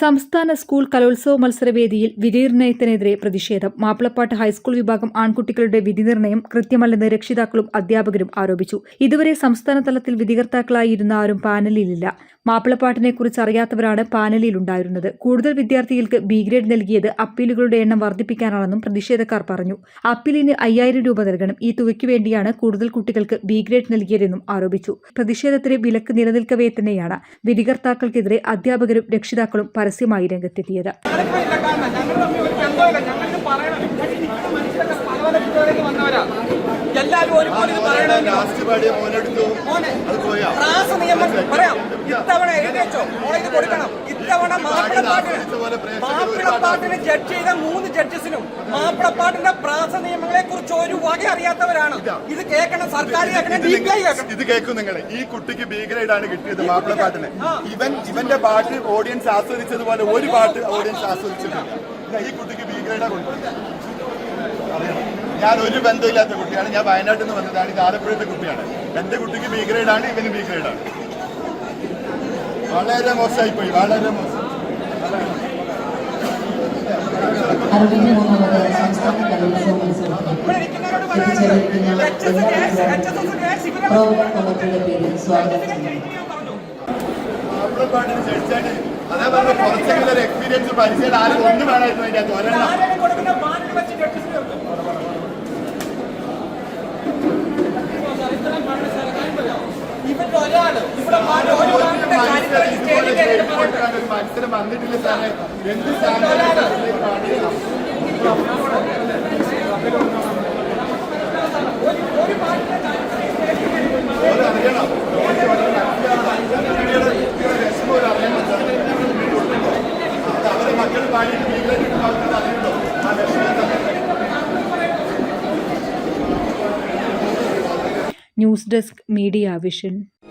സംസ്ഥാന സ്കൂൾ കലോത്സവ മത്സരവേദിയിൽ വിധിനിർണയത്തിനെതിരെ പ്രതിഷേധം. മാപ്പിളപ്പാട്ട് ഹൈസ്കൂൾ വിഭാഗം ആൺകുട്ടികളുടെ വിധിനിർണയം കൃത്യമല്ലെന്ന് രക്ഷിതാക്കളും അധ്യാപകരും ആരോപിച്ചു. ഇതുവരെ സംസ്ഥാന തലത്തിൽ വിധികർത്താക്കളായിരുന്ന ആരും പാനലിലില്ല. മാപ്പിളപ്പാട്ടിനെക്കുറിച്ച് അറിയാത്തവരാണ് പാനലിൽ ഉണ്ടായിരുന്നത് കൂടുതൽ വിദ്യാർത്ഥികൾക്ക് ബി ഗ്രേഡ് നൽകിയത് അപ്പീലുകളുടെ എണ്ണം വർദ്ധിപ്പിക്കാനാണെന്നും പ്രതിഷേധക്കാർ പറഞ്ഞു. അപ്പീലിന് അയ്യായിരം രൂപ നൽകണം. ഈ തുകയ്ക്ക് വേണ്ടിയാണ് കൂടുതൽ കുട്ടികൾക്ക് ബി ഗ്രേഡ് നൽകിയതെന്നും ആരോപിച്ചു. പ്രതിഷേധത്തിന് വിലക്ക് നിലനിൽക്കവേ തന്നെയാണ്. വിധികർത്താക്കൾക്കെതിരെ അധ്യാപകരും രക്ഷിതാക്കളും പരസ്യമായി രംഗത്തെത്തിയത്. നിയമം പറയാം. ഇത്തവണ എഴുതി വെച്ചോ മോളെ ഇത് കൊടുക്കണം. ഇത്തവണ മാപ്പിളപ്പാട്ടിന് മാപ്പിളപ്പാട്ടിന് ജഡ്ജ് ചെയ്ത മൂന്ന് ജഡ്ജസിനും മാപ്പിളപ്പാട്ടിന്റെ പ്രാസ നിയമങ്ങളെ കുറിച്ച് ഒരു വക അറിയാത്തവരാണ്. ഇത് കേൾക്കണം. സർക്കാർ കേൾക്കണം. ഡി പി ഐ കേൾക്കണം ഇത് കേൾക്കും നിങ്ങൾ ഈ കുട്ടിക്ക് ബി ഗ്രേഡ് ആണ് കിട്ടിയത് മാപ്പിളപ്പാട്ടിന്. ഇവൻ ഇവന്റെ പാട്ട് ഓഡിയൻസ് ആസ്വദിച്ചതുപോലെ ഒരു പാട്ട് ഓഡിയൻസ് ആസ്വദിച്ചിട്ടില്ല. ഈ കുട്ടിക്ക് ബി ഗ്രേഡാണ് അറിയണം ഞാൻ ഒരു ബന്ധമില്ലാത്ത കുട്ടിയാണ്. ഞാൻ വയനാട്ടിൽ നിന്ന് വന്നതാണ്. ഇത് ആലപ്പുഴത്തെ കുട്ടിയാണ്. എന്റെ കുട്ടിക്ക് ബി ഗ്രേഡാണ് ആണ് ഇവന് ബി ഗ്രേഡാണ് ആണ്. വളരെ മോശമായി പോയി വളരെ മോശം. സംസ്ഥാന കലോത്സവ പ്രോഗ്രാം കമ്മിറ്റിയുടെ പേരിൽ സ്വാഗതം ജഡ്ജാണ് അതാ പറഞ്ഞ കുറച്ചെങ്കിലും ഒരു എക്സ്പീരിയൻസ് പരിചയം ആരും ഒന്നും വേണമായിരുന്നു അതിന്റെ അകത്ത്. ഒരെണ്ണം മത്സരം വന്നിട്ടില്ല സാറേ. എന്ത് അറിയണം അവരെ മക്കൾ പാടി വീട്ടിലേക്ക് അറിയണ്ടോ ആ വിഷയം news desk media vision